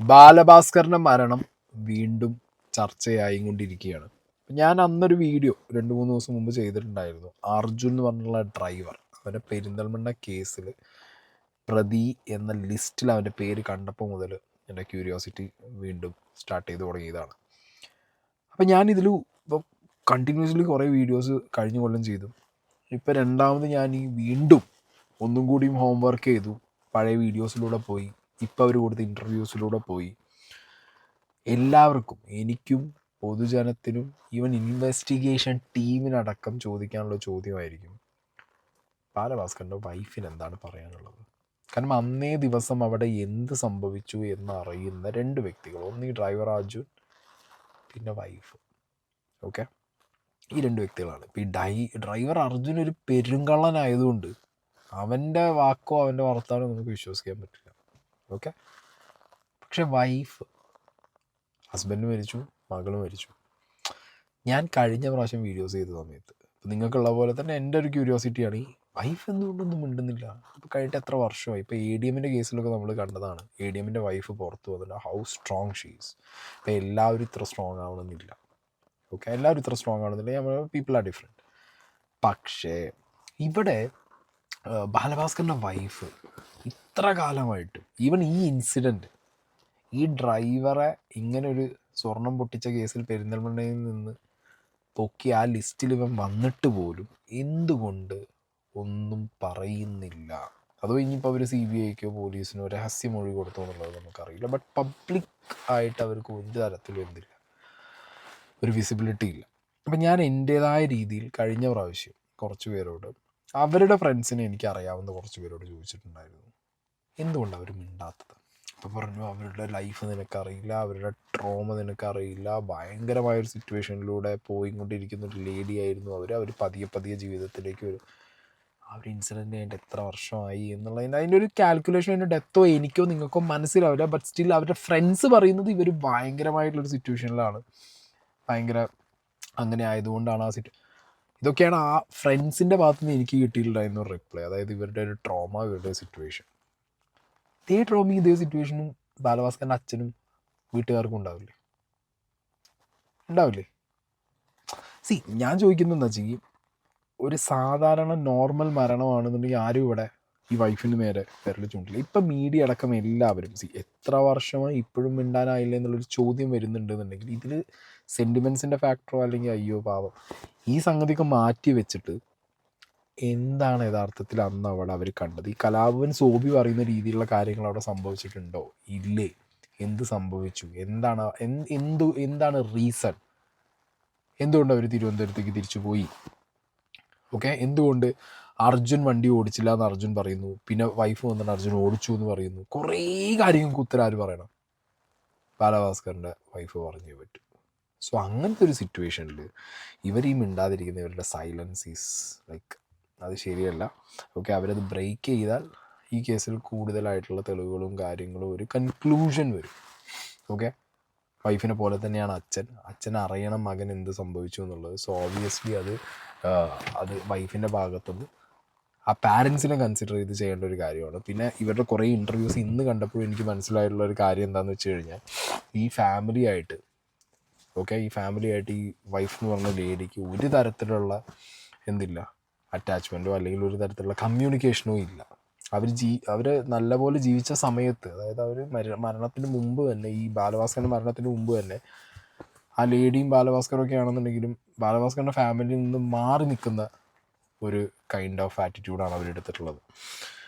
ബാലഭാസ്കറിന്റെ മരണം വീണ്ടും ചർച്ചയായി കൊണ്ടിരിക്കുകയാണ്. ഞാൻ അന്നൊരു വീഡിയോ രണ്ട് മൂന്ന് ദിവസം മുമ്പ് ചെയ്തിട്ടുണ്ടായിരുന്നു. അർജുൻ എന്ന് പറഞ്ഞുള്ള ഡ്രൈവർ. അവന്റെ പെരിന്തൽമണ്ണ കേസിൽ പ്രതി എന്ന ലിസ്റ്റിൽ അവന്റെ പേര് കണ്ടപ്പോൾ മുതൽ എന്റെ ക്യൂരിയോസിറ്റി വീണ്ടും സ്റ്റാർട്ട് ചെയ്ത് തുടങ്ങിയതാണ്. അപ്പം ഞാനിതിൽ ഇപ്പം കണ്ടിന്യൂസ്ലി കുറേ വീഡിയോസ് കഴിഞ്ഞ കൊല്ലം ചെയ്തു. ഇപ്പം രണ്ടാമത് ഞാൻ ഈ വീണ്ടും ഒന്നും കൂടിയും ഹോംവർക്ക് ചെയ്തു. പഴയ വീഡിയോസിലൂടെ പോയി. ഇപ്പം അവർ കൊടുത്ത ഇന്റർവ്യൂസിലൂടെ പോയി. എല്ലാവർക്കും എനിക്കും പൊതുജനത്തിനും ഈവൻ ഇൻവെസ്റ്റിഗേഷൻ ടീമിനടക്കം ചോദിക്കാനുള്ള ചോദ്യമായിരിക്കും. ബാലഭാസ്കറിന്റെ വൈഫിന് എന്താണ് പറയാനുള്ളത്? കാരണം അന്നേ ദിവസം അവിടെ എന്ത് സംഭവിച്ചു എന്ന് അറിയുന്ന രണ്ട് വ്യക്തികൾ. ഒന്ന് ഈ ഡ്രൈവർ അർജുൻ പിന്നെ വൈഫ് ഓക്കെ ഈ രണ്ട് വ്യക്തികളാണ്. ഇപ്പം ഈ ഡൈ ഡ്രൈവർ അർജുൻ ഒരു പെരുങ്കള്ളനായതുകൊണ്ട് അവന്റെ വാക്കോ അവന്റെ വർത്താനോ നമുക്ക് വിശ്വസിക്കാൻ പറ്റില്ല. ഓക്കെ? പക്ഷെ വൈഫ് ഹസ്ബൻഡ് മരിച്ചു മകളും മരിച്ചു. ഞാൻ കഴിഞ്ഞ പ്രാവശ്യം വീഡിയോസ് ചെയ്ത സമയത്ത് നിങ്ങൾക്കുള്ള പോലെ തന്നെ എന്റെ ഒരു ക്യൂരിയോസിറ്റിയാണ് ഈ വൈഫ് എന്തുകൊണ്ടൊന്നും മിണ്ടുന്നില്ല? ഇപ്പോൾ കഴിഞ്ഞ എത്ര വർഷമായി? ഇപ്പോൾ എ ഡി എമ്മിന്റെ കേസിലൊക്കെ നമ്മൾ കണ്ടതാണ്. എ ഡി എമ്മിന്റെ വൈഫ് പുറത്തു വന്നിട്ട് ഹൗ സ്ട്രോങ് ഷീസ് ഇപ്പോൾ എല്ലാവരും ഇത്ര സ്ട്രോങ് ആവണമെന്നില്ല. ഓക്കെ? എല്ലാവരും ഇത്ര സ്ട്രോങ് ആവണമെന്നില്ല. നമ്മൾ പീപ്പിൾ ആർ ഡിഫറെന്റ് പക്ഷേ ഇവിടെ ബാലഭാസ്കറിന്റെ വൈഫ് ഇത്ര കാലമായിട്ട് ഈവൻ ഈ ഇൻസിഡന്റ് ഈ ഡ്രൈവറെ ഇങ്ങനെ ഒരു സ്വർണം പൊട്ടിച്ച കേസിൽ പെരിന്തൽമണ്ണയിൽ നിന്ന് പൊക്കി ആ ലിസ്റ്റിൽ ഇവൻ വന്നിട്ട് പോലും എന്തുകൊണ്ട് ഒന്നും പറയുന്നില്ല. അതോ ഇനിയിപ്പോൾ അവർ സി ബി ഐക്കോ പോലീസിനോ രഹസ്യമൊഴി കൊടുത്തോ എന്നുള്ളത് നമുക്കറിയില്ല. ബട്ട് പബ്ലിക് ആയിട്ട് അവർക്ക് ഒരു തരത്തിലും എന്തില്ല. ഒരു വിസിബിലിറ്റി ഇല്ല. അപ്പം ഞാൻ എന്റേതായ രീതിയിൽ കഴിഞ്ഞ പ്രാവശ്യം കുറച്ച് പേരോട് അവരുടെ ഫ്രണ്ട്സിനെ എനിക്ക് അറിയാവുന്ന കുറച്ച് പേരോട് ചോദിച്ചിട്ടുണ്ടായിരുന്നു. എന്തുകൊണ്ടാണ് അവർ മിണ്ടാത്തത്? അപ്പോൾ പറഞ്ഞു അവരുടെ ലൈഫ് നിനക്കറിയില്ല അവരുടെ ട്രോമ നിനക്കറിയില്ല ഭയങ്കരമായൊരു സിറ്റുവേഷനിലൂടെ പോയിക്കൊണ്ടിരിക്കുന്ന ഒരു ലേഡി ആയിരുന്നു അവർ അവർ പതിയെ പതിയെ ജീവിതത്തിലേക്ക് വരും. ആ ഒരു ഇൻസിഡന്റ് കഴിഞ്ഞിട്ട് എത്ര വർഷമായി എന്നുള്ളതിന്റെ അതിന്റെ ഒരു കാൽക്കുലേഷൻ അതിന്റെ ഡെത്തോ എനിക്കോ നിങ്ങൾക്കോ മനസ്സിലാവില്ല. ബട്ട് സ്റ്റിൽ അവരുടെ ഫ്രണ്ട്സ് പറയുന്നത് ഇവർ ഭയങ്കരമായിട്ടുള്ളൊരു സിറ്റുവേഷനിലാണ് ഭയങ്കര അങ്ങനെ ആയതുകൊണ്ടാണ് ആ സിറ്റു ഇതൊക്കെയാണ് ആ ഫ്രണ്ട്സിന്റെ ഭാഗത്തുനിന്ന് എനിക്ക് കിട്ടിയിട്ടുണ്ടായിരുന്ന റിപ്ലൈ അതായത് ഇവരുടെ ഒരു ട്രോമ ഇവരുടെ സിറ്റുവേഷൻ ഇതേ ട്രോമിങ് ഇതേ സിറ്റുവേഷനും ബാലഭാസ്കറിന്റെ അച്ഛനും വീട്ടുകാർക്കും ഉണ്ടാവില്ലേ? ഉണ്ടാവില്ലേ? സി ഞാൻ ചോദിക്കുന്നത് എന്താ വെച്ചെങ്കിൽ ഒരു സാധാരണ നോർമൽ മരണമാണെന്നുണ്ടെങ്കിൽ ആരും ഇവിടെ ഈ വൈഫിന് നേരെ വിരൽ ചൂണ്ടില്ല. ഇപ്പം മീഡിയ അടക്കം എല്ലാവരും സി എത്ര വർഷമായി ഇപ്പോഴും മിണ്ടാനായില്ല എന്നുള്ളൊരു ചോദ്യം വരുന്നുണ്ടെന്നുണ്ടെങ്കിൽ ഇതിൽ സെന്റിമെൻസിന്റെ ഫാക്ടറോ അല്ലെങ്കിൽ അയ്യോ പാവം. ഈ സംഗതിയൊക്കെ മാറ്റി വെച്ചിട്ട് എന്താണ് യഥാർത്ഥത്തിൽ അന്ന് അവിടെ അവർ കണ്ടത്? ഈ കലാഭവൻ സോബി പറയുന്ന രീതിയിലുള്ള കാര്യങ്ങൾ അവിടെ സംഭവിച്ചിട്ടുണ്ടോ? ഇല്ലേ. എന്ത് സംഭവിച്ചു? എന്താണ് എന്ത് എന്തു എന്താണ് റീസൺ എന്തുകൊണ്ട് അവർ തിരുവനന്തപുരത്തേക്ക് തിരിച്ചു പോയി? ഓക്കെ എന്തുകൊണ്ട് അർജുൻ വണ്ടി ഓടിച്ചില്ല എന്ന് അർജുൻ പറയുന്നു? പിന്നെ വൈഫ് വന്നിട്ട് അർജുൻ ഓടിച്ചു എന്ന് പറയുന്നു? കുറേ കാര്യങ്ങൾക്ക് ഉത്തരം ആര് പറയണം? ബാലഭാസ്കറിന്റെ വൈഫ് പറഞ്ഞേ പറ്റും സോ അങ്ങനത്തെ ഒരു സിറ്റുവേഷനിൽ ഇവർ ഈ മിണ്ടാതിരിക്കുന്ന ഇവരുടെ സൈലൻസ് ഈസ് ലൈക്ക് അത് ശരിയല്ല. ഓക്കെ അവരത് ബ്രേക്ക് ചെയ്താൽ ഈ കേസിൽ കൂടുതലായിട്ടുള്ള തെളിവുകളും കാര്യങ്ങളും ഒരു കൺക്ലൂഷൻ വരും. ഓക്കെ വൈഫിനെ പോലെ തന്നെയാണ് അച്ഛൻ. അച്ഛൻ അറിയണം മകൻ എന്ത് സംഭവിച്ചു എന്നുള്ളത്. സോ ഓബിയസ്ലി അത് അത് വൈഫിന്റെ ഭാഗത്തുനിന്ന് ആ പാരൻസിനെ കൺസിഡർ ചെയ്ത് ചെയ്യേണ്ട ഒരു കാര്യമാണ്. പിന്നെ ഇവരുടെ കുറേ ഇന്റർവ്യൂസ് ഇന്ന് കണ്ടപ്പോൾ എനിക്ക് മനസ്സിലായിട്ടുള്ള ഒരു കാര്യം എന്താണെന്ന് വെച്ച് കഴിഞ്ഞാൽ ഈ ഫാമിലി ആയിട്ട് ഓക്കെ ഈ ഫാമിലി ആയിട്ട് ഈ വൈഫ് എന്ന് പറഞ്ഞ ലേഡിക്ക് ഒരു തരത്തിലുള്ള എന്തില്ല അറ്റാച്ച്മെന്റോ അല്ലെങ്കിൽ ഒരു തരത്തിലുള്ള കമ്മ്യൂണിക്കേഷനോ ഇല്ല. അവർ ജീ അവർ നല്ലപോലെ ജീവിച്ച സമയത്ത് അതായത് അവർ മര മരണത്തിന് മുമ്പ് തന്നെ ഈ ബാലഭാസ്കറിന്റെ മരണത്തിന് മുമ്പ് തന്നെ ആ ലേഡിയും ബാലഭാസ്കറും ഒക്കെ ആണെന്നുണ്ടെങ്കിലും ബാലഭാസ്കറിന്റെ ഫാമിലിയിൽ നിന്ന് മാറി നിൽക്കുന്ന ഒരു കൈൻഡ് ഓഫ് ആറ്റിറ്റ്യൂഡാണ് അവരെടുത്തിട്ടുള്ളത്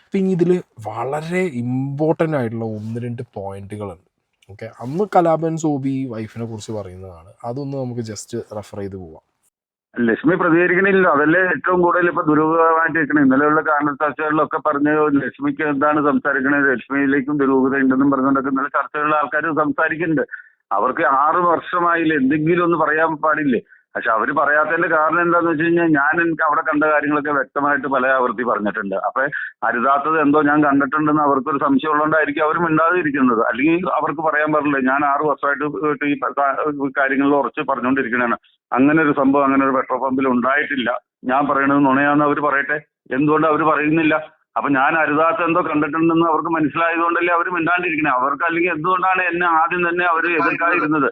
അപ്പം ഇനി ഇതിൽ വളരെ ഇമ്പോർട്ടന്റ് ആയിട്ടുള്ള ഒന്ന് രണ്ട് പോയിന്റുകളുണ്ട്. ഓക്കെ അന്ന് കലാപൻ സോബി വൈഫിനെ കുറിച്ച് പറയുന്നതാണ്. അതൊന്ന് നമുക്ക് ജസ്റ്റ് റെഫർ ചെയ്ത് പോവാം. ലക്ഷ്മി പ്രതികരിക്കണില്ല അതല്ലേ ഏറ്റവും കൂടുതൽ ഇപ്പൊ ദുരൂഹമായിട്ട് നിൽക്കണത് ഇന്നലെയുള്ള കാരണ ചർച്ചകളിലൊക്കെ പറഞ്ഞ് ലക്ഷ്മിക്ക് എന്താണ് സംസാരിക്കണത്? ലക്ഷ്മിയിലേക്കും ദുരൂഹത ഉണ്ടെന്നും പറഞ്ഞുകൊണ്ടൊക്കെ ഇന്നലെ ചർച്ചകളിലെ ആൾക്കാർ സംസാരിക്കുന്നുണ്ട്. അവർക്ക് ആറ് വർഷമായില്ലേ? എന്തെങ്കിലും ഒന്ന് പറയാൻ പാടില്ലേ? പക്ഷെ അവർ പറയാത്തതിന്റെ കാരണം എന്താന്ന് വെച്ച് കഴിഞ്ഞാൽ ഞാൻ എനിക്ക് അവിടെ കണ്ട കാര്യങ്ങളൊക്കെ വ്യക്തമായിട്ട് പല ആവർത്തി പറഞ്ഞിട്ടുണ്ട്. അപ്പൊ അരുതാത്തത് എന്തോ ഞാൻ കണ്ടിട്ടുണ്ടെന്ന് അവർക്കൊരു സംശയം ഉള്ളതുകൊണ്ടായിരിക്കും അവർ മിണ്ടാതിരിക്കുന്നത്. അല്ലെങ്കിൽ അവർക്ക് പറയാൻ പറ്റില്ല. ഞാൻ ആറ് വർഷമായിട്ട് ഈ കാര്യങ്ങളിൽ ഉറച്ച് പറഞ്ഞുകൊണ്ടിരിക്കണതാണ് അങ്ങനെ ഒരു സംഭവം അങ്ങനെ ഒരു പെട്രോൾ പമ്പിൽ ഉണ്ടായിട്ടില്ല. ഞാൻ പറയണത് നുണയാന്ന് അവർ പറയട്ടെ. എന്തുകൊണ്ട് അവർ പറയുന്നില്ല? അപ്പൊ ഞാൻ അരുതാത്ത എന്തോ കണ്ടിട്ടുണ്ടെന്ന് അവർക്ക് മനസ്സിലായതുകൊണ്ടല്ലേ അവർ മിണ്ടാണ്ടിരിക്കണേ. അവർക്ക് അല്ലെങ്കിൽ എന്തുകൊണ്ടാണ് എന്നെ ആദ്യം തന്നെ അവർ എതിർക്കാതിരുന്നത്?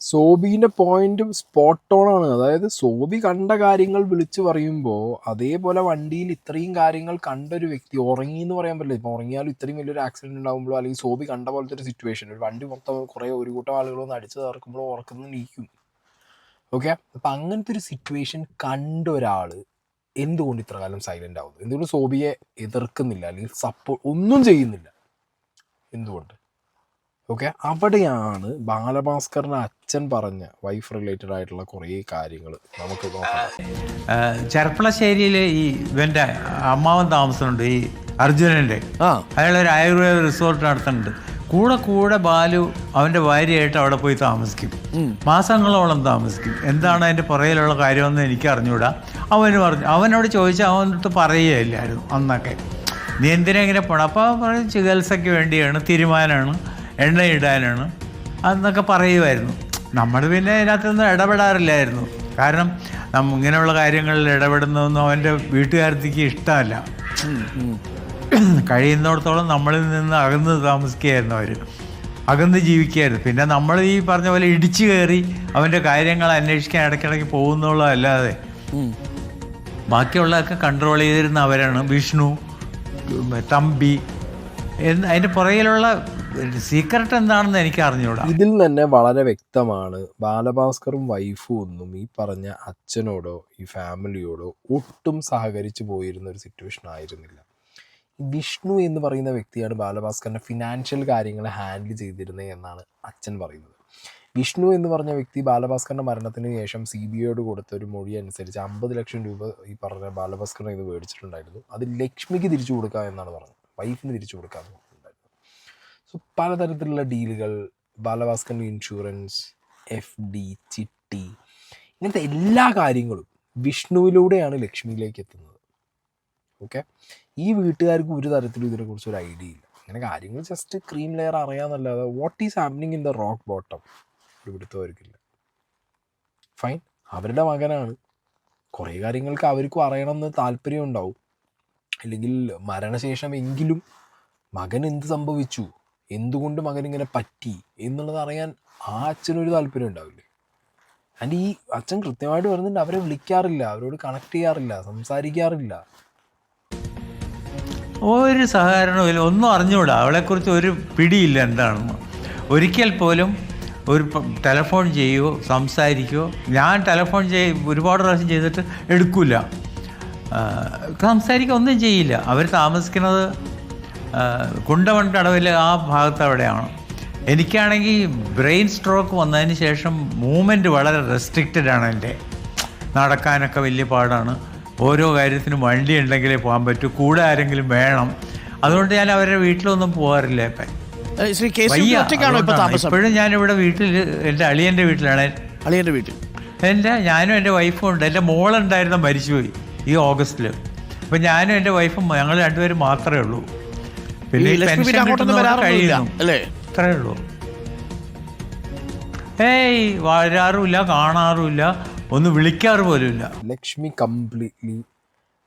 സോബിന്റെ പോയിന്റ് സ്പോട്ട് ഓൺ ആണ്. അതായത് സോബി കണ്ട കാര്യങ്ങൾ വിളിച്ചു പറയുമ്പോൾ അതേപോലെ വണ്ടിയിൽ ഇത്രയും കാര്യങ്ങൾ കണ്ട ഒരു വ്യക്തി ഉറങ്ങി എന്ന് പറയാൻ പറ്റില്ല. ഇപ്പൊ ഉറങ്ങിയാലും ഇത്രയും വലിയൊരു ആക്സിഡന്റ് ഉണ്ടാകുമ്പോഴോ അല്ലെങ്കിൽ സോബി കണ്ട പോലത്തെ ഒരു സിറ്റുവേഷൻ ഒരു വണ്ടി മൊത്തം കുറെ ഒരു കൂട്ടം ആളുകൾ ഒന്ന് അടിച്ചു തകർക്കുമ്പോഴോ ഉറക്കുന്ന നീക്കും. ഓക്കെ അപ്പൊ അങ്ങനത്തെ ഒരു സിറ്റുവേഷൻ കണ്ട ഒരാൾ എന്തുകൊണ്ട് ഇത്ര കാലം സൈലന്റ് ആവുന്നു? എന്തുകൊണ്ട് സോബിയെ എതിർക്കുന്നില്ല? അല്ലെങ്കിൽ സപ്പോർട്ട് ഒന്നും ചെയ്യുന്നില്ല? എന്തുകൊണ്ട്? ഓക്കെ. അവിടെയാണ് ബാലഭാസ്കറിന്റെ അച്ഛൻ പറഞ്ഞ വൈഫ് റിലേറ്റഡ് ആയിട്ടുള്ള കുറേ കാര്യങ്ങൾ നമുക്ക് നോക്കാം. ഈ ഇവന്റെ അമ്മാവൻ താമസമുണ്ട് ഈ അർജുനന്റെ അയാൾ അയാളൊരു ആയുർവേദ റിസോർട്ട് നടത്തുന്നുണ്ട്. കൂടെ കൂടെ ബാലു അവന്റെ ഭാര്യയായിട്ട് അവിടെ പോയി താമസിക്കും. മാസങ്ങളോളം താമസിക്കും. എന്താണ് അതിന്റെ പുറകിലുള്ള കാര്യമെന്ന് എനിക്ക് അറിഞ്ഞുകൂടാ അവന് പറഞ്ഞു അവനോട് ചോദിച്ചാൽ അവനടുത്ത് പറയുകയില്ലായിരുന്നു അന്നൊക്കെ. നീ എന്തിനെങ്ങനെ പോണം? അപ്പോൾ പറയും ചികിത്സയ്ക്ക് വേണ്ടിയാണ് തീരുമാനമാണ്. എണ്ണയിടാനാണ് അന്നൊക്കെ പറയുമായിരുന്നു നമ്മൾ പിന്നെ അതിനകത്തൊന്നും ഇടപെടാറില്ലായിരുന്നു. കാരണം നമ്മ ഇങ്ങനെയുള്ള കാര്യങ്ങളിൽ ഇടപെടുന്നതൊന്നും അവന്റെ വീട്ടുകാരത്തേക്ക് ഇഷ്ടമല്ല. കഴിയുന്നിടത്തോളം നമ്മളിൽ നിന്ന് അകന്ന് താമസിക്കുകയായിരുന്നു അവർ അകന്ന് ജീവിക്കുകയായിരുന്നു. പിന്നെ നമ്മൾ ഈ പറഞ്ഞ പോലെ ഇടിച്ചു കയറി അവന്റെ കാര്യങ്ങൾ അന്വേഷിക്കാൻ ഇടയ്ക്കിടയ്ക്ക് പോകുന്നുള്ളതല്ലാതെ ബാക്കിയുള്ളതൊക്കെ കൺട്രോൾ ചെയ്തിരുന്ന അവരാണ് വിഷ്ണു തമ്പി എന്ന് അതിന്റെ പുറകിലുള്ള സീക്രട്ട് എന്താണെന്ന് എനിക്ക് അറിഞ്ഞൂടാ ഇതിൽ തന്നെ വളരെ വ്യക്തമാണ്. ബാലഭാസ്കറും വൈഫും ഒന്നും ഈ പറഞ്ഞ അച്ഛനോടോ ഈ ഫാമിലിയോടോ ഒട്ടും സഹകരിച്ചു പോയിരുന്ന ഒരു സിറ്റുവേഷൻ ആയിരുന്നില്ല. വിഷ്ണു എന്ന് പറയുന്ന വ്യക്തിയാണ് ബാലഭാസ്കറിന്റെ ഫിനാൻഷ്യൽ കാര്യങ്ങൾ ഹാൻഡിൽ ചെയ്തിരുന്നത് എന്നാണ് അച്ഛൻ പറയുന്നത്. വിഷ്ണു എന്ന് പറഞ്ഞ വ്യക്തി ബാലഭാസ്കറിന്റെ മരണത്തിന് ശേഷം സി ബി ഐയോട് കൊടുത്ത ഒരു മൊഴി അനുസരിച്ച് അമ്പത് ലക്ഷം രൂപ ഈ പറഞ്ഞ ബാലഭാസ്കറിന് ഇത് മേടിച്ചിട്ടുണ്ടായിരുന്നു. അത് ലക്ഷ്മിക്ക് തിരിച്ചു കൊടുക്കുക എന്നാണ് പറഞ്ഞത്. വൈഫിന് തിരിച്ചു കൊടുക്കാമെന്ന് പലതരത്തിലുള്ള ഡീലുകൾ ബാലഭാസ്കറിന്റെ ഇൻഷുറൻസ് എഫ് ഡി ചിട്ടി ഇങ്ങനത്തെ എല്ലാ കാര്യങ്ങളും വിഷ്ണുവിലൂടെയാണ് ലക്ഷ്മിയിലേക്ക് എത്തുന്നത്. ഓക്കെ ഈ വീട്ടുകാർക്ക് ഒരു തരത്തിലും ഇതിനെക്കുറിച്ച് ഒരു ഐഡിയ ഇല്ല. അങ്ങനെ കാര്യങ്ങൾ just cream layer അറിയാമെന്നല്ലാതെ what is happening in the rock bottom ഒരു പിടുത്തവർക്കില്ല ഫൈൻ അവരുടെ മകനാണ്. കുറേ കാര്യങ്ങൾക്ക് അവർക്കും അറിയണമെന്ന് താല്പര്യം ഉണ്ടാവും അല്ലെങ്കിൽ മരണശേഷം എങ്കിലും മകൻ എന്ത് സംഭവിച്ചു? എന്തുകൊണ്ട് മകൻ ഇങ്ങനെ പറ്റി എന്നുള്ളത് അറിയാൻ ആ അച്ഛനൊരു താല്പര്യം ഉണ്ടാവില്ലേ. ആൻഡ് ഈ അച്ഛൻ കൃത്യമായിട്ട് പറയുന്നുണ്ട് അവരെ വിളിക്കാറില്ല അവരോട് കണക്ട് ചെയ്യാറില്ല സംസാരിക്കാറില്ല. ഒരു സഹകരണവും ഇല്ല. ഒന്നും അറിഞ്ഞുകൂടാ. അവളെക്കുറിച്ച് ഒരു പിടിയില്ല എന്താണെന്ന്. ഒരിക്കൽ പോലും ഒരു ടെലഫോൺ ചെയ്യുമോ സംസാരിക്കുമോ ഞാൻ ടെലഫോൺ ചെയ് ഒരുപാട് പ്രാവശ്യം ചെയ്തിട്ട് എടുക്കില്ല സംസാരിക്കുക ഒന്നും ചെയ്യില്ല. അവർ താമസിക്കുന്നത് കുണ്ടമൺ അടവിൽ ആ ഭാഗത്ത് അവിടെയാണ്. എനിക്കാണെങ്കിൽ ബ്രെയിൻ സ്ട്രോക്ക് വന്നതിന് ശേഷം മൂവ്മെന്റ് വളരെ റെസ്ട്രിക്റ്റഡ് ആണ് എന്റെ. നടക്കാനൊക്കെ വലിയ പാടാണ്. ഓരോ കാര്യത്തിനും വണ്ടി ഉണ്ടെങ്കിലേ പോകാൻ പറ്റൂ. കൂടെ ആരെങ്കിലും വേണം. അതുകൊണ്ട് ഞാൻ അവരുടെ വീട്ടിലൊന്നും പോകാറില്ല ഇപ്പം. ഇപ്പോഴും ഞാനിവിടെ വീട്ടിൽ എന്റെ അളിയന്റെ വീട്ടിലാണ്. അളിയന്റെ വീട്ടിൽ. എന്റെ ഞാനും എന്റെ വൈഫും ഉണ്ട്. എന്റെ മോളുണ്ടായിരുന്ന മരിച്ചുപോയി ഈ ഓഗസ്റ്റിൽ അപ്പം ഞാനും എന്റെ വൈഫും ഞങ്ങൾ രണ്ടുപേരും മാത്രമേ ഉള്ളൂ. പിന്നെ ഈ ലക്ഷ്മി പിന്നെ അങ്ങോട്ടൊന്നും വരാറൊന്നുമില്ല അല്ലേ? അത്രേ ഉള്ളൂ. ഏയ് വരാറുമില്ല കാണാറുമില്ല ഒന്ന് വിളിക്കാറ് പോലുമില്ല. ലക്ഷ്മി കംപ്ലീറ്റ്ലി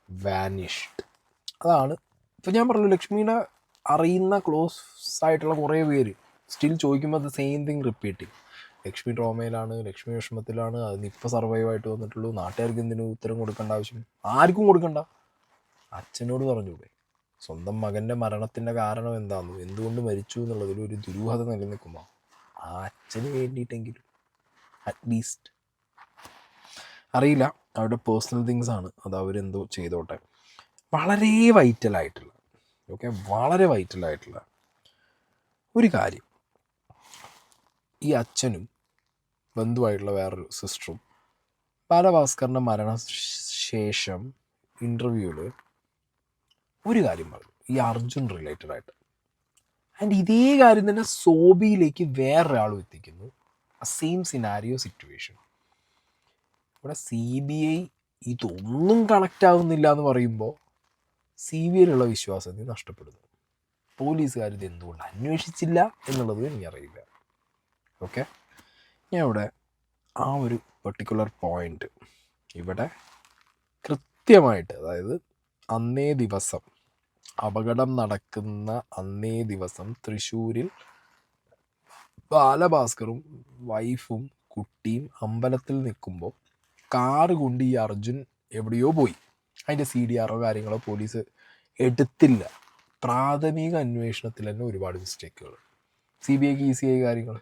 വാനിഷ്ഡ് അതാണ്. ഇപ്പം ഞാൻ പറഞ്ഞു ലക്ഷ്മിനെ അറിയുന്ന ക്ലോസ് ആയിട്ടുള്ള കുറേ പേര് സ്റ്റിൽ ചോദിക്കുമ്പോൾ അത് സെയിം തിങ് റിപ്പീറ്റിംഗ് ലക്ഷ്മി ട്രോമയിലാണ് ലക്ഷ്മി വിഷമത്തിലാണ് അതിന് ഇപ്പോൾ സർവൈവ് ആയിട്ട് വന്നിട്ടുള്ളൂ. നാട്ടുകാർക്ക് എന്തിനും ഉത്തരം കൊടുക്കേണ്ട ആവശ്യം? ആർക്കും കൊടുക്കണ്ട. അച്ഛനോട് പറഞ്ഞൂടെ സ്വന്തം മകന്റെ മരണത്തിന്റെ കാരണം എന്താണെന്നും എന്തുകൊണ്ട് മരിച്ചു എന്നുള്ളതിൽ ഒരു ദുരൂഹത നിലനിൽക്കുമ്പോൾ ആ അച്ഛന് വേണ്ടിയിട്ടെങ്കിലും അറ്റ്ലീസ്റ്റ് അറിയില്ല. അവരുടെ പേഴ്സണൽ തിങ്സ് ആണ്. അത് അവരെന്തോ ചെയ്തോട്ടെ. വളരെ വൈറ്റലായിട്ടുള്ള ഓക്കെ വളരെ വൈറ്റലായിട്ടുള്ള ഒരു കാര്യം. ഈ അച്ഛനും ബന്ധുവായിട്ടുള്ള വേറൊരു സിസ്റ്ററും ബാലഭാസ്കറിന്റെ മരണശേഷം ഇന്റർവ്യൂവിൽ ഒരു കാര്യം പറഞ്ഞു. ഈ അർജുൻ റിലേറ്റഡ് ആയിട്ട്. ആൻഡ് ഇതേ കാര്യം തന്നെ സോബിയിലേക്ക് വേറൊരാളും എത്തിക്കുന്നു. സെയിം സിനാരിയോ സിറ്റുവേഷൻ ഇവിടെ സി ബി ഐ ഇതൊന്നും കണക്റ്റ് ആവുന്നില്ല എന്ന് പറയുമ്പോൾ സി ബി ഐയിലുള്ള വിശ്വാസത്തെ നഷ്ടപ്പെടുന്നു. പോലീസുകാർ ഇത് എന്തുകൊണ്ട് അന്വേഷിച്ചില്ല എന്നുള്ളത് എനിക്കറിയില്ല ഓക്കെ ഞാൻ ഇവിടെ ആ ഒരു പെർട്ടിക്കുലർ പോയിന്റ് ഇവിടെ കൃത്യമായിട്ട് അതായത് അന്നേ ദിവസം അപകടം നടക്കുന്ന അന്നേ ദിവസം തൃശ്ശൂരിൽ ബാലഭാസ്കറും വൈഫും കുട്ടിയും അമ്പലത്തിൽ നിൽക്കുമ്പോൾ കാറ് കൊണ്ട് ഈ അർജുൻ എവിടെയോ പോയി. അതിന്റെ സി ഡി ആറോ കാര്യങ്ങളോ പോലീസ് എടുത്തില്ല. പ്രാഥമിക അന്വേഷണത്തിൽ തന്നെ ഒരുപാട് മിസ്റ്റേക്കുകൾ സി ബി ഐക്ക് ഈസി ആയ കാര്യങ്ങൾ.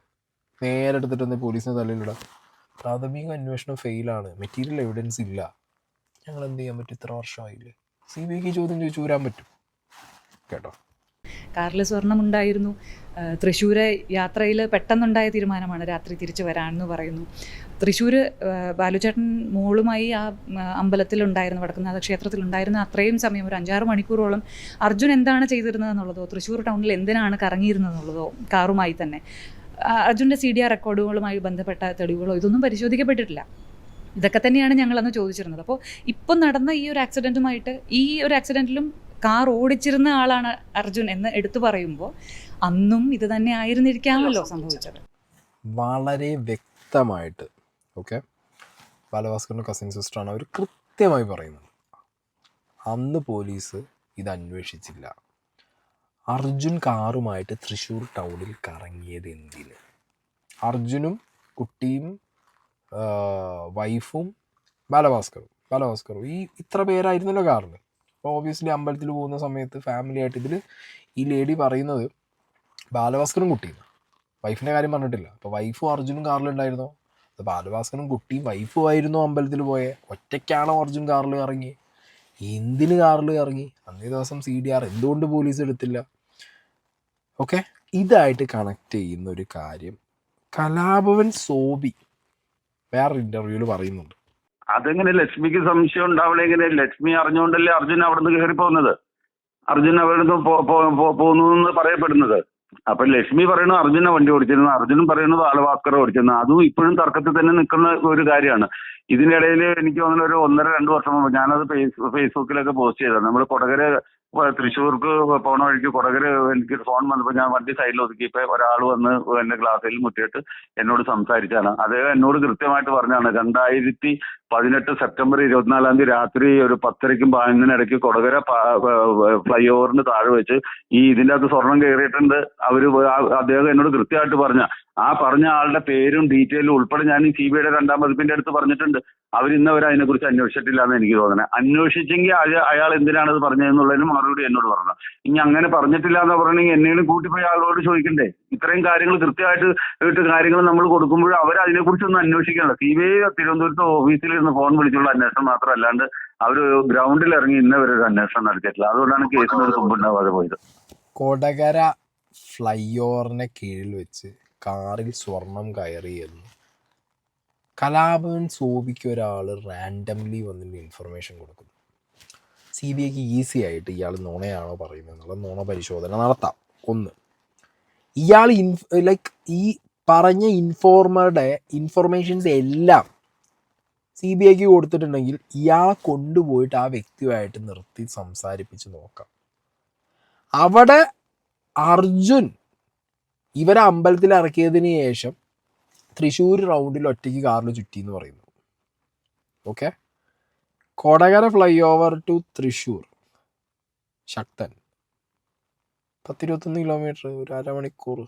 നേരെ എടുത്തിട്ട് തന്നെ പോലീസിനെ തള്ളിയിലിടാം. പ്രാഥമിക അന്വേഷണം ഫെയിലാണ് മെറ്റീരിയൽ എവിഡൻസ് ഇല്ല. ഞങ്ങൾ എന്ത് ചെയ്യാൻ പറ്റും? ഇത്ര വർഷമായില്ലേ? സി ബി ഐക്ക് ചോദ്യം ചോദിച്ചു വരാൻ പറ്റും. കേട്ടോ. കാറിൽ സ്വർണമുണ്ടായിരുന്നു. തൃശ്ശൂര് യാത്രയിൽ പെട്ടെന്നുണ്ടായ തീരുമാനമാണ് രാത്രി തിരിച്ചു വരാമെന്ന് പറയുന്നു. തൃശ്ശൂർ ബാലുചേട്ടൻ മോളുമായി ആ അമ്പലത്തിലുണ്ടായിരുന്നു വടക്കുന്നാഥ ക്ഷേത്രത്തിലുണ്ടായിരുന്ന അത്രയും സമയം ഒരു അഞ്ചാറ് മണിക്കൂറോളം അർജുൻ എന്താണ് ചെയ്തിരുന്നതെന്നുള്ളതോ തൃശ്ശൂർ ടൗണിൽ എന്തിനാണ് കറങ്ങിയിരുന്നതെന്നുള്ളതോ കാറുമായി തന്നെ. അർജുന്റെ സി ഡി ആർ റെക്കോർഡുകളുമായി ബന്ധപ്പെട്ട തെളിവുകളോ ഇതൊന്നും പരിശോധിക്കപ്പെട്ടിട്ടില്ല. ഇതൊക്കെ തന്നെയാണ് ഞങ്ങളന്ന് ചോദിച്ചിരുന്നത്. അപ്പോൾ ഇപ്പം നടന്ന ഈ ഒരു ആക്സിഡന്റുമായിട്ട് ഈ ഒരു ആക്സിഡന്റിലും കാർ ഓടിച്ചിരുന്ന ആളാണ് അർജുൻ എന്ന് എടുത്തു പറയുമ്പോൾ അന്നും ഇത് തന്നെ ആയിരുന്നിരിക്കാമല്ലോ സംഭവിച്ചത്. വളരെ വ്യക്തമായിട്ട് ഓക്കെ? ബാലഭാസ്കറിന്റെ കസിൻ സിസ്റ്ററാണ് അവർ കൃത്യമായി പറയുന്നത്. അന്ന് പോലീസ് ഇത് അന്വേഷിച്ചില്ല. അർജുൻ കാറുമായിട്ട് തൃശ്ശൂർ ടൗണിൽ കറങ്ങിയത് എന്തിന്? അർജുനും കുട്ടിയും വൈഫും ബാലഭാസ്കറും. ബാലഭാസ്കറും ഈ ഇത്ര പേരായിരുന്നല്ലോ കാറിൽ അപ്പോൾ ഓബിയസ്ലി അമ്പലത്തിൽ പോകുന്ന സമയത്ത് ഫാമിലി ആയിട്ട് ഇതിൽ ഈ ലേഡി പറയുന്നത് ബാലഭാസ്കറും കുട്ടിയും. വൈഫിന്റെ കാര്യം പറഞ്ഞിട്ടില്ല. അപ്പോൾ വൈഫും അർജുനും കാറിലുണ്ടായിരുന്നോ അപ്പോൾ ബാലഭാസ്കറും കുട്ടിയും വൈഫും ആയിരുന്നു അമ്പലത്തിൽ പോയേ. ഒറ്റയ്ക്കാണോ അർജുൻ കാറിൽ ഇറങ്ങി? എന്തിന് കാറിൽ ഇറങ്ങി? അന്നേ ദിവസം സി ഡി ആർ എന്തുകൊണ്ട് പോലീസ് എടുത്തില്ല? ഓക്കെ ഇതായിട്ട് കണക്ട് ചെയ്യുന്ന ഒരു കാര്യം കലാഭവൻ സോബി വേറൊരു ഇന്റർവ്യൂവിൽ പറയുന്നുണ്ട്. അതെങ്ങനെ ലക്ഷ്മിക്ക് സംശയം ഉണ്ടാവില്ല എങ്ങനെ? ലക്ഷ്മി അറിഞ്ഞുകൊണ്ടല്ലേ അർജുൻ അവിടെ നിന്ന് കയറി പോകുന്നത്. അർജുൻ അവിടെ നിന്ന് പോകുന്നു എന്ന് പറയപ്പെടുന്നത്. അപ്പൊ ലക്ഷ്മി പറയുന്നു അർജുന വണ്ടി ഓടിച്ചിരുന്നു. അർജുനും പറയുന്നത് ബാലഭാസ്കർ ഓടിച്ചിരുന്നു. അതും ഇപ്പോഴും തർക്കത്തിൽ തന്നെ നിൽക്കുന്ന ഒരു കാര്യമാണ്. ഇതിന്റെ ഇടയിൽ എനിക്ക് തോന്നുന്ന ഒരു ഒന്നര രണ്ട് വർഷം മുമ്പ് ഞാനത് ഫേസ് ഫേസ്ബുക്കിലൊക്കെ പോസ്റ്റ് ചെയ്തത് നമ്മൾ കൊടകര തൃശ്ശൂർക്ക് പോണ വഴിക്ക് കൊടകര എനിക്ക് ഫോൺ വന്നപ്പോൾ ഞാൻ വണ്ടി സൈഡിൽ ഒതുക്കി. ഒതുക്കിയപ്പോൾ ഒരാൾ വന്ന് എന്റെ ക്ലാസ്സിൽ മുറ്റിയിട്ട് എന്നോട് സംസാരിച്ചാണ് അദ്ദേഹം എന്നോട് കൃത്യമായിട്ട് പറഞ്ഞാണ് രണ്ടായിരത്തി പതിനെട്ട് സെപ്റ്റംബർ ഇരുപത്തിനാലാം തീയതി രാത്രി ഒരു പത്തരയ്ക്കും പതിനൊന്നിനിടയ്ക്ക് കൊടകര ഫ്ലൈ ഓവറിന് താഴെ വെച്ച് ഈ ഇതിന്റെ അകത്ത് സ്വർണം കയറിയിട്ടുണ്ട്. അവർ അദ്ദേഹം എന്നോട് കൃത്യമായിട്ട് പറഞ്ഞ ആ പറഞ്ഞ ആളുടെ പേരും ഡീറ്റെയിലും ഉൾപ്പെടെ ഞാൻ ഈ സി ബി ഐയുടെ രണ്ടാം പതിപ്പിന്റെ അടുത്ത് പറഞ്ഞിട്ടുണ്ട്. അവർ ഇന്നവരെ അതിനെക്കുറിച്ച് അന്വേഷിച്ചിട്ടില്ല എന്ന് എനിക്ക് തോന്നുന്നത് അന്വേഷിച്ചെങ്കിൽ അയ- അയാൾ എന്തിനാണ് ഇത് പറഞ്ഞതെന്നുള്ളതിന് മറുപടി എന്നോട് പറഞ്ഞു. ഇനി അങ്ങനെ പറഞ്ഞിട്ടില്ല എന്ന് പറഞ്ഞെങ്കിൽ എന്നെയും കൂട്ടിപ്പോയി ആളോട് ചോദിക്കണ്ടേ? ഇത്രയും കാര്യങ്ങൾ കൃത്യമായിട്ട് കാര്യങ്ങൾ നമ്മൾ കൊടുക്കുമ്പോൾ അവർ അതിനെക്കുറിച്ചൊന്നും അന്വേഷിക്കണല്ലോ സി ബി ഐ തിരുവനന്തപുരത്ത് ഓഫീസിലിരുന്ന് ഫോൺ വിളിച്ചുള്ള അന്വേഷണം മാത്രം അല്ലാണ്ട് അവർ ഗ്രൗണ്ടിൽ ഇറങ്ങി ഇന്നവരെ ഒരു അന്വേഷണം നടത്തിയിട്ടില്ല. അതുകൊണ്ടാണ് കേസിന് ഒരു തുമ്പുണ്ടാവാതെ പോയത്. കൊടകര ഫ്ലൈ ഓവറിനെ കീഴിൽ വെച്ച് കാറിൽ സ്വർണം കയറി എന്ന്. കലാഭവൻ സോബിക്ക് ഒരാൾ റാൻഡംലി വന്നിട്ട് ഇൻഫർമേഷൻ കൊടുക്കുന്നു. സി ബി ഐക്ക് ഈസി ആയിട്ട് ഇയാൾ നുണയാണോ പറയുന്നത് എന്നുള്ള നുണ പരിശോധന നടത്താം. ഒന്ന് ഇയാൾ ഇൻഫ് ലൈക്ക് ഈ പറഞ്ഞ ഇൻഫോർമറുടെ ഇൻഫർമേഷൻസ് എല്ലാം സി ബി ഐക്ക് കൊടുത്തിട്ടുണ്ടെങ്കിൽ ഇയാളെ കൊണ്ടുപോയിട്ട് ആ വ്യക്തിയുമായിട്ട് നിർത്തി സംസാരിപ്പിച്ച് നോക്കാം. അവിടെ അർജുൻ ഇവരെ അമ്പലത്തിൽ ഇറക്കിയതിന് ശേഷം തൃശ്ശൂർ റൗണ്ടിൽ ഒറ്റയ്ക്ക് കാറിൽ ചുറ്റി എന്ന് പറയുന്നു. Okay Kodakara flyover to Thrissur. Sakthan. പത്തിരുപത്തൊന്ന് kilometre ഒരു അരമണിക്കൂർ.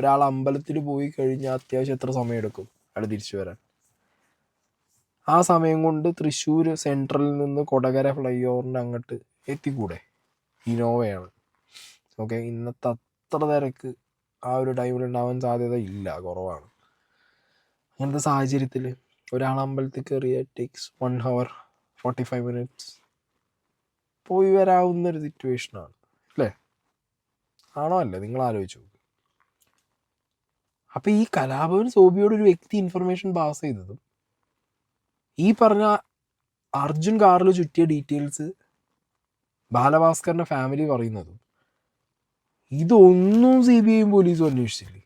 ഒരാൾ അമ്പലത്തിൽ പോയി കഴിഞ്ഞാൽ അത്യാവശ്യം എത്ര സമയം എടുക്കും അയാൾ തിരിച്ചു വരാൻ. ആ സമയം കൊണ്ട് തൃശ്ശൂർ സെൻട്രലിൽ നിന്ന് കൊടകര ഫ്ലൈ ഓവറിന്റെ അങ്ങോട്ട് എത്തിക്കൂടെ? ഇനോവയാണ് ഓക്കെ ഇന്നത്തെ അത്ര തിരക്ക് ആ ഒരു ടൈമിൽ ഉണ്ടാവാൻ സാധ്യത ഇല്ല കുറവാണ്. അങ്ങനത്തെ സാഹചര്യത്തിൽ ഒരാൾ അമ്പലത്തിൽ കയറിയ takes one hour forty five minutes പോയി വരാവുന്ന ഒരു സിറ്റുവേഷനാണ് അല്ലേ? ആണോ അല്ലേ? നിങ്ങൾ ആലോചിച്ചു നോക്ക്. അപ്പം ഈ കലാഭവൻ സോബിയോട് ഒരു വ്യക്തി ഇൻഫർമേഷൻ പാസ് ചെയ്തതും ഈ പറഞ്ഞ അർജുൻ കാറിൽ ചുറ്റിയ ഡീറ്റെയിൽസ് ബാലഭാസ്കറിന്റെ ഫാമിലി പറയുന്നതും ഇതൊന്നും സി ബി ഐയും പോലീസും അന്വേഷിച്ചില്ലേ?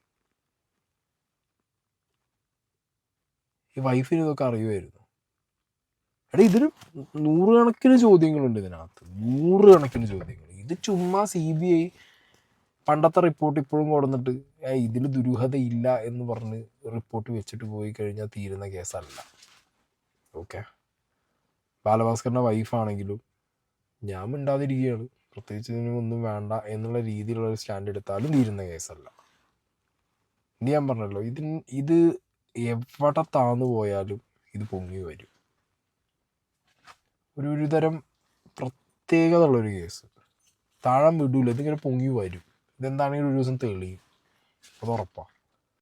ഈ വൈഫിന് ഇതൊക്കെ അറിയുമായിരുന്നു. എടാ ഇതിന് നൂറുകണക്കിന് ചോദ്യങ്ങളുണ്ട് ഇതിനകത്ത്. നൂറുകണക്കിന് ചോദ്യങ്ങൾ. ഇത് ചുമ്മാ സി ബി ഐ പണ്ടത്തെ റിപ്പോർട്ട് ഇപ്പോഴും കൊടുന്നിട്ട് ഇതിൽ ദുരൂഹതയില്ല എന്ന് പറഞ്ഞ് റിപ്പോർട്ട് വെച്ചിട്ട് പോയി കഴിഞ്ഞാൽ തീരുന്ന കേസല്ല. ഓക്കെ ബാലഭാസ്കറിന്റെ വൈഫാണെങ്കിലും ഞാൻ മിണ്ടാതിരിക്കുകയാണ്. പ്രത്യേകിച്ച് ഇതിനൊന്നും വേണ്ട എന്നുള്ള രീതിയിലുള്ള ഒരു സ്റ്റാൻഡ് എടുത്താലും തീരുന്ന കേസല്ല ഇനി ഞാൻ പറഞ്ഞല്ലോ ഇതിന് ഇത് എവിടെ താന്നു പോയാലും ഇത് പൊങ്ങി വരും. ഒരു ഒരുതരം പ്രത്യേകത ഉള്ളൊരു കേസ് താഴാൻ വിടൂല ഇതിങ്ങനെ പൊങ്ങി വരും. ഇതെന്താണെങ്കിലും ഒരു ദിവസം തെളിയും. അത് ഉറപ്പാണ്